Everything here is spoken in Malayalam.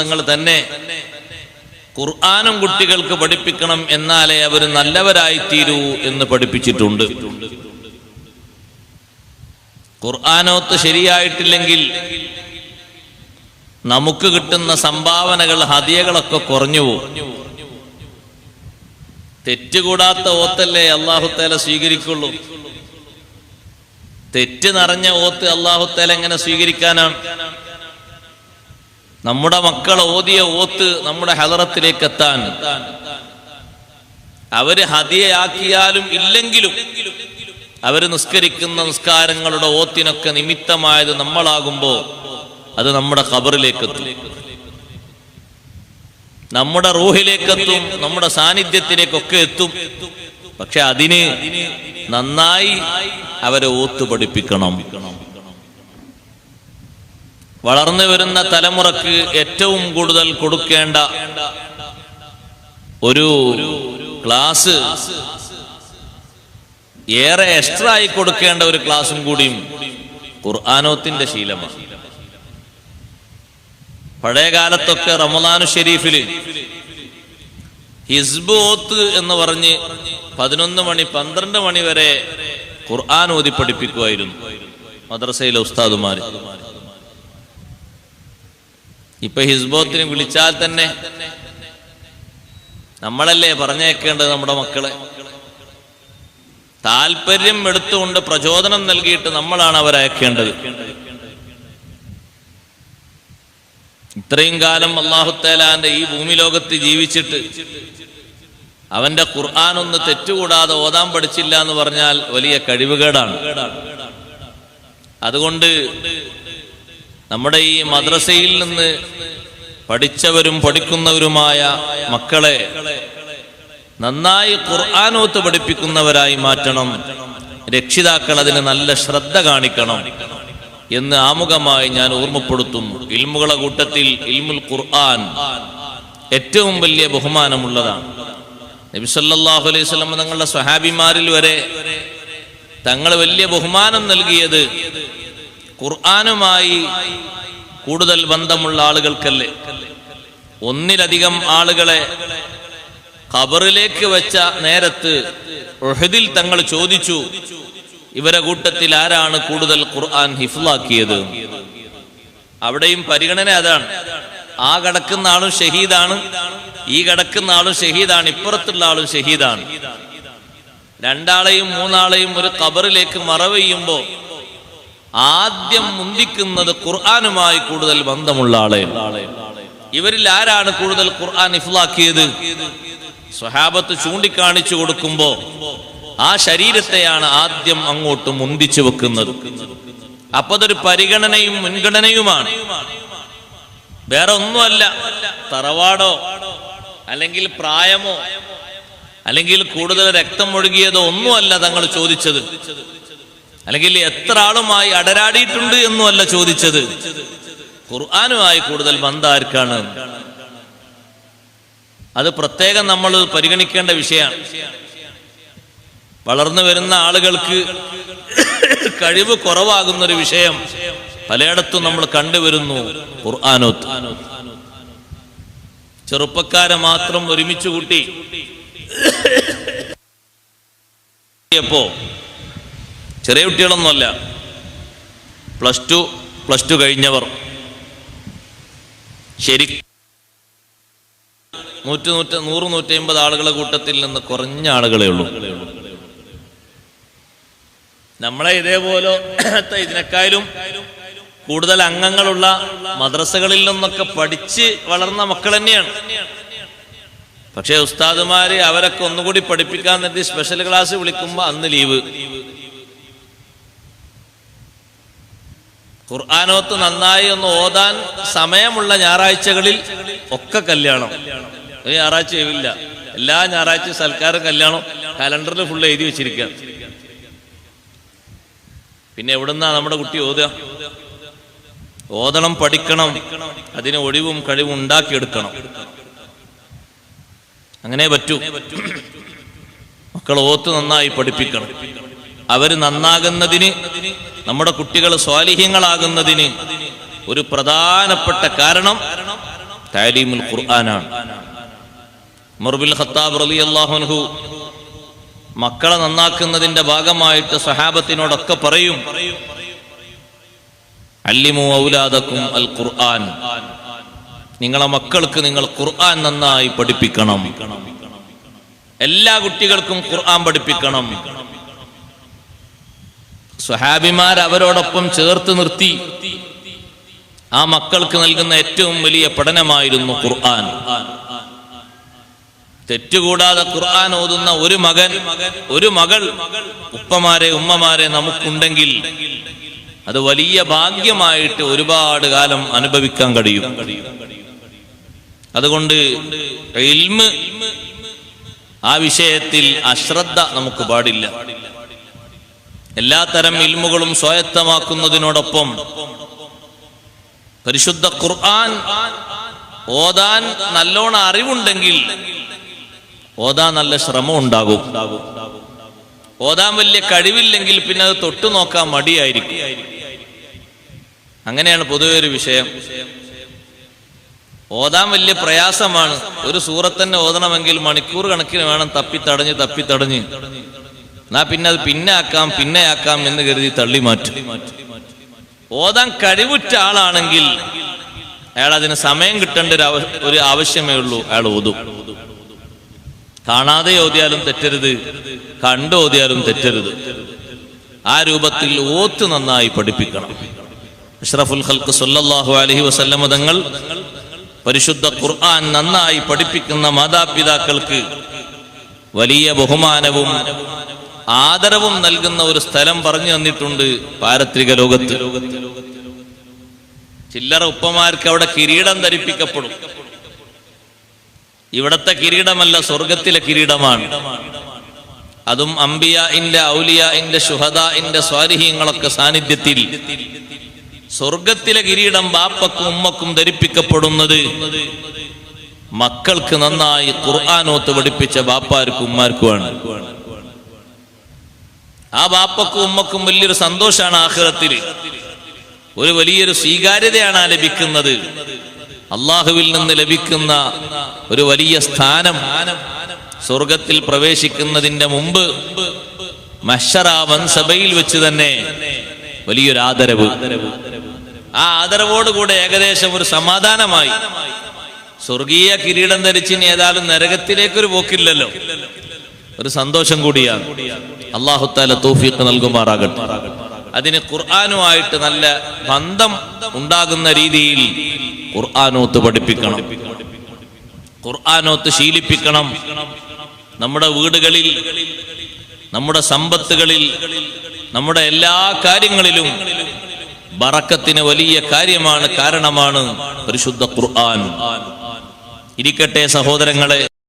തങ്ങൾ തന്നെ ഖുർആാനും കുട്ടികൾക്ക് പഠിപ്പിക്കണം എന്നാലേ അവർ നല്ലവരായി തീരൂ എന്ന് പഠിപ്പിച്ചിട്ടുണ്ട്. ഖുർആാനോത്ത് ശരിയായിട്ടില്ലെങ്കിൽ നമുക്ക് കിട്ടുന്ന സംഭാവനകൾ ഹതിയകളൊക്കെ കുറഞ്ഞു തെറ്റുകൂടാത്ത ഓത്തല്ലേ അള്ളാഹുത്തേല സ്വീകരിക്കുള്ളൂ. തെറ്റ് നിറഞ്ഞ ഓത്ത് അള്ളാഹുത്തേല എങ്ങനെ സ്വീകരിക്കാനാണ്? നമ്മുടെ മക്കൾ ഓതിയ ഓത്ത് നമ്മുടെ ഹലറത്തിലേക്ക് എത്താൻ അവർ ഹതിയയാക്കിയാലും ഇല്ലെങ്കിലും അവർ നിസ്കരിക്കുന്ന നിസ്കാരങ്ങളുടെ ഓത്തിനൊക്കെ നിമിത്തമായത് നമ്മളാകുമ്പോ അത് നമ്മുടെ കബറിലേക്ക് എത്തും നമ്മുടെ റൂഹിലേക്കെത്തും നമ്മുടെ സാന്നിധ്യത്തിലേക്കൊക്കെ എത്തും. പക്ഷെ അതിന് നന്നായി അവരെ ഓത്ത് പഠിപ്പിക്കണം. വളർന്നു വരുന്ന തലമുറയ്ക്ക് ഏറ്റവും കൂടുതൽ കൊടുക്കേണ്ട ഒരു ക്ലാസ് ഏറെ എക്സ്ട്രാ ആയി കൊടുക്കേണ്ട ഒരു ക്ലാസും കൂടിയും ഖുർആാനോത്തിന്റെ ശീലമാണ്. പഴയ കാലത്തൊക്കെ റമദാനു ഷെരീഫിൽ ഹിസ്ബ് ഓത്ത് എന്ന് പറഞ്ഞ് പതിനൊന്ന് മണി പന്ത്രണ്ട് മണി വരെ ഖുർആൻ ഓതി പഠിപ്പിക്കുമായിരുന്നു മദ്രസയിലെ ഉസ്താദുമാര്. ഇപ്പൊ ഹിസ്ബോത്തിന് വിളിച്ചാൽ തന്നെ നമ്മളല്ലേ പറഞ്ഞേക്കേണ്ടത് നമ്മുടെ മക്കളെ? താല്പര്യം എടുത്തുകൊണ്ട് പ്രചോദനം നൽകിയിട്ട് നമ്മളാണ് അവരയക്കേണ്ടത് ഇത്രയും കാലം അള്ളാഹുത്തേലാന്റെ ഈ ഭൂമി ലോകത്ത് ജീവിച്ചിട്ട് അവന്റെ ഖുർആൻ ഒന്ന് തെറ്റുകൂടാതെ ഓതാൻ പഠിച്ചില്ല എന്ന് പറഞ്ഞാൽ വലിയ കഴിവുകേടാണ്. അതുകൊണ്ട് നമ്മുടെ ഈ മദ്രസയിൽ നിന്ന് പഠിച്ചവരും പഠിക്കുന്നവരുമായ മക്കളെ നന്നായി ഖുർആാനോത്ത് പഠിപ്പിക്കുന്നവരായി മാറ്റണം. രക്ഷിതാക്കൾ അതിന് നല്ല ശ്രദ്ധ കാണിക്കണം എന്ന് ആമുഖമായി ഞാൻ ഓർമ്മപ്പെടുത്തുന്നു ഇൽമുകളെ കൂട്ടത്തിൽ ഇൽമുൽ ഖുർആൻ ഏറ്റവും വലിയ ബഹുമാനമുള്ളതാണ്. നബി സല്ലല്ലാഹു അലൈഹി വസല്ലം തങ്ങളുടെ സ്വഹാബിമാരിൽ വരെ തങ്ങൾ വലിയ ബഹുമാനം നൽകിയത് ഖുർആനുമായി കൂടുതൽ ബന്ധമുള്ള ആളുകൾക്കല്ലേ? ഒന്നിലധികം ആളുകളെ ഖബറിലേക്ക് വെച്ച നേരത്ത് ഉഹദിൽ തങ്ങൾ ചോദിച്ചു ഇവരെ കൂട്ടത്തിൽ ആരാണ് കൂടുതൽ ഖുർആൻ ഹിഫ്ലാക്കിയത് അവിടെയും പരിഗണന അതാണ്. ആ കടക്കുന്ന ആളും ഷഹീദാണ് ഈ കടക്കുന്ന ആളും ഷഹീദാണ് ഇപ്പുറത്തുള്ള ആളും ഷഹീദാണ്. രണ്ടാളെയും മൂന്നാളെയും ഒരു ഖബറിലേക്ക് മറവെയ്യുമ്പോ ആദ്യം മുന്തിക്കുന്നത് ഖുർആാനുമായി കൂടുതൽ ബന്ധമുള്ള ആളെ. ഇവരിൽ ആരാണ് കൂടുതൽ ഖുർആൻ ഇഫ്ലാക്കിയത്? സ്വഹാബത്ത് ചൂണ്ടിക്കാണിച്ചു കൊടുക്കുമ്പോ ആ ശരീരത്തെയാണ് ആദ്യം അങ്ങോട്ട് മുന്തിച്ചു വെക്കുന്നത്. അപ്പൊ അതൊരു പരിഗണനയും മുൻഗണനയുമാണ്. വേറെ ഒന്നുമല്ല തറവാടോ അല്ലെങ്കിൽ പ്രായമോ അല്ലെങ്കിൽ കൂടുതൽ രക്തം ഒഴുകിയതോ ഒന്നുമല്ല തങ്ങൾ ചോദിച്ചത്. അല്ലെങ്കിൽ എത്ര ആളുമായി അടരാടിയിട്ടുണ്ട് എന്നുമല്ല ചോദിച്ചത്. ഖുർആാനുമായി കൂടുതൽ ബന്ധാർക്കാണ്. അത് പ്രത്യേകം നമ്മൾ പരിഗണിക്കേണ്ട വിഷയമാണ്. വളർന്നു വരുന്ന ആളുകൾക്ക് കഴിവ് കുറവാകുന്ന ഒരു വിഷയം പലയിടത്തും നമ്മൾ കണ്ടുവരുന്നു. ഖുർആാനോത്ത്. ചെറുപ്പക്കാരെ മാത്രം ഒരുമിച്ച് കൂട്ടി. പ്പോ ചെറിയ കുട്ടികളൊന്നുമല്ല. പ്ലസ് ടു പ്ലസ് ടു കഴിഞ്ഞവർ. ശരി നൂറ്റി നൂറ്റ നൂറ് നൂറ്റി അമ്പത് ആളുകളെ കൂട്ടത്തിൽ നിന്ന് കുറഞ്ഞ ആളുകളെ ഉള്ളൂ. നമ്മളെ ഇതേപോലെ ഇതിനേക്കാളും കൂടുതൽ അംഗങ്ങളുള്ള മദ്രസകളിൽ നിന്നൊക്കെ പഠിച്ച് വളർന്ന മക്കൾ തന്നെയാണ്. പക്ഷേ ഉസ്താദുമാര് അവരൊക്കെ ഒന്നുകൂടി പഠിപ്പിക്കാൻ വേണ്ടി സ്പെഷ്യൽ ക്ലാസ് വിളിക്കുമ്പോ അന്ന് ലീവ് ഖുർആാനോത്ത് നന്നായി ഒന്ന് ഓതാൻ സമയമുള്ള ഞായറാഴ്ചകളിൽ ഒക്കെ കല്യാണം. ഒരു ഞായറാഴ്ച ഒഴിവില്ല എല്ലാ ഞായറാഴ്ച സൽക്കാരം കല്യാണം കലണ്ടറിൽ ഫുള്ള് എഴുതി വെച്ചിരിക്കുക പിന്നെ എവിടുന്നാ നമ്മുടെ കുട്ടി ഓതുക? ഓതണം പഠിക്കണം. അതിന് ഒഴിവും കഴിവും ഉണ്ടാക്കിയെടുക്കണം. അങ്ങനെ പറ്റൂ. മക്കൾ ഓത്ത് നന്നായി പഠിപ്പിക്കണം. അവർ നന്നാകുന്നതിന് നമ്മുടെ കുട്ടികൾ സ്വാലിഹ്യങ്ങളാകുന്നതിന് ഒരു പ്രധാനപ്പെട്ട കാരണം താലീമുൽ ഖുർആനാണ്. മുർബിൽ ഖത്താബ് റളിയല്ലാഹു അൻഹു മക്കളെ നന്നാക്കുന്നതിന്റെ ഭാഗമായിട്ട് സഹാബത്തിനോടൊക്കെ പറയും അല്ലിമു ഔലാദക്കും അൽ ഖുർആൻ. നിങ്ങളെ മക്കൾക്ക് നിങ്ങൾ ഖുർആൻ നന്നായി പഠിപ്പിക്കണം. എല്ലാ കുട്ടികൾക്കും ഖുർആൻ പഠിപ്പിക്കണം. സ്വഹാബിമാർ അവരോടൊപ്പം ചേർത്ത് നിർത്തി. ആ മക്കൾക്ക് നൽകുന്ന ഏറ്റവും വലിയ പഠനമായിരുന്നു ഖുർആൻ. തെറ്റുകൂടാതെ ഖുർആൻ ഓതുന്ന ഒരു മകൻ ഒരു മകൾ ഉപ്പമാരെ ഉമ്മമാരെ നമുക്കുണ്ടെങ്കിൽ അത് വലിയ ഭാഗ്യമായിട്ട് ഒരുപാട് കാലം അനുഭവിക്കാൻ കഴിയും. അതുകൊണ്ട് ആ വിഷയത്തിൽ അശ്രദ്ധ നമുക്ക് പാടില്ല. എല്ലാത്തരം ഇൽമുകളും സ്വായത്തമാക്കുന്നതിനോടൊപ്പം പരിശുദ്ധ ഖുർആൻ ഓതാൻ നല്ലോണം അറിവുണ്ടെങ്കിൽ ഓതാൻ നല്ല ശ്രമം ഉണ്ടാകും. ഓതാൻ വലിയ കഴിവില്ലെങ്കിൽ പിന്നെ അത് തൊട്ടു നോക്കാൻ മടിയായിരിക്കും. അങ്ങനെയാണ് പൊതുവെ ഒരു വിഷയം. ഓതാൻ വലിയ പ്രയാസമാണ്. ഒരു സൂറത്തന്നെ ഓതണമെങ്കിൽ മണിക്കൂർ കണക്കിന് വേണം തപ്പി തടഞ്ഞ് തപ്പിത്തടഞ്ഞ് തപ്പിത്തടഞ്ഞ് എന്നാ പിന്നെ അത് പിന്നെ ആക്കാം പിന്നെ ആക്കാം എന്ന് കരുതി തള്ളി മാറ്റും. ഓതാൻ കഴിവുറ്റ ആളാണെങ്കിൽ അയാൾ അതിന് സമയം കിട്ടേണ്ട ഒരു ഒരു ആവശ്യമേ ഉള്ളൂ അയാൾ ഓതും. കാണാതെ ഓതിയാലും തെറ്റരുത് കണ്ടു ഓതിയാലും തെറ്റരുത്. ആ രൂപത്തിൽ ഓത്ത് നന്നായി പഠിപ്പിക്കണം. അഷ്റഫുൽ ഹൽക്ക് സല്ലല്ലാഹു അലഹി വസല്ലമ തങ്ങൾ പരിശുദ്ധ ഖുർആൻ നന്നായി പഠിപ്പിക്കുന്ന മാതാപിതാക്കൾക്ക് വലിയ ബഹുമാനവും ആദരവും നൽകുന്ന ഒരു സ്ഥലം പറഞ്ഞു തന്നിട്ടുണ്ട് പാരത്രിക ലോകത്ത്. ചില്ലറ ഉപ്പമാർക്ക് അവിടെ കിരീടം ധരിപ്പിക്കപ്പെടും. ഇവിടത്തെ കിരീടമല്ല സ്വർഗത്തിലെ കിരീടമാണ്. അതും അംബിയ ഇന്റെ ഔലിയ ഇന്റെ ഷുഹദ ഇന്റെ സ്വാരിഹ്യങ്ങളൊക്കെ സാന്നിധ്യത്തിൽ സ്വർഗത്തിലെ കിരീടം ബാപ്പക്കും ഉമ്മക്കും ധരിപ്പിക്കപ്പെടുന്നത് മക്കൾക്ക് നന്നായി ഖുർആാനോത്ത് പഠിപ്പിച്ച ബാപ്പാർക്കും ഉമ്മാർക്കുമാണ്. ആ ബാപ്പക്കും ഉമ്മക്കും വലിയൊരു സന്തോഷമാണ് ആഖിറത്തിൽ ഒരു വലിയൊരു സ്വീകാര്യതയാണ് ലഭിക്കുന്നത്. അള്ളാഹുവിൽ നിന്ന് ലഭിക്കുന്ന ഒരു വലിയ സ്ഥാനം സ്വർഗത്തിൽ പ്രവേശിക്കുന്നതിന്റെ മുമ്പ് മഷറ വൻസഭയിൽ വെച്ച് തന്നെ വലിയൊരു ആദരവ്. ആ ആദരവോടുകൂടെ ഏകദേശം ഒരു സമാധാനമായി. സ്വർഗീയ കിരീടം ധരിച്ചിന് ഏതായാലും നരകത്തിലേക്കൊരു പോക്കില്ലല്ലോ. ഒരു സന്തോഷം കൂടിയാണ്. അള്ളാഹുത്താല തൗഫീഖ് നൽകുമാറാകട്ടെ. അതിന് ഖുർആാനുമായിട്ട് നല്ല ബന്ധം ഉണ്ടാകുന്ന രീതിയിൽ ഖുർആാനോത്ത് പഠിപ്പിക്കണം. ഖുർആാനോത്ത് ശീലിപ്പിക്കണം. നമ്മുടെ വീടുകളിൽ നമ്മുടെ സമ്പത്തുകളിൽ നമ്മുടെ എല്ലാ കാര്യങ്ങളിലും ബറക്കത്തിന് വലിയ കാര്യമാണ് കാരണമാണ് പരിശുദ്ധ ഖുർആൻ. ഇരിക്കട്ടെ സഹോദരങ്ങളെ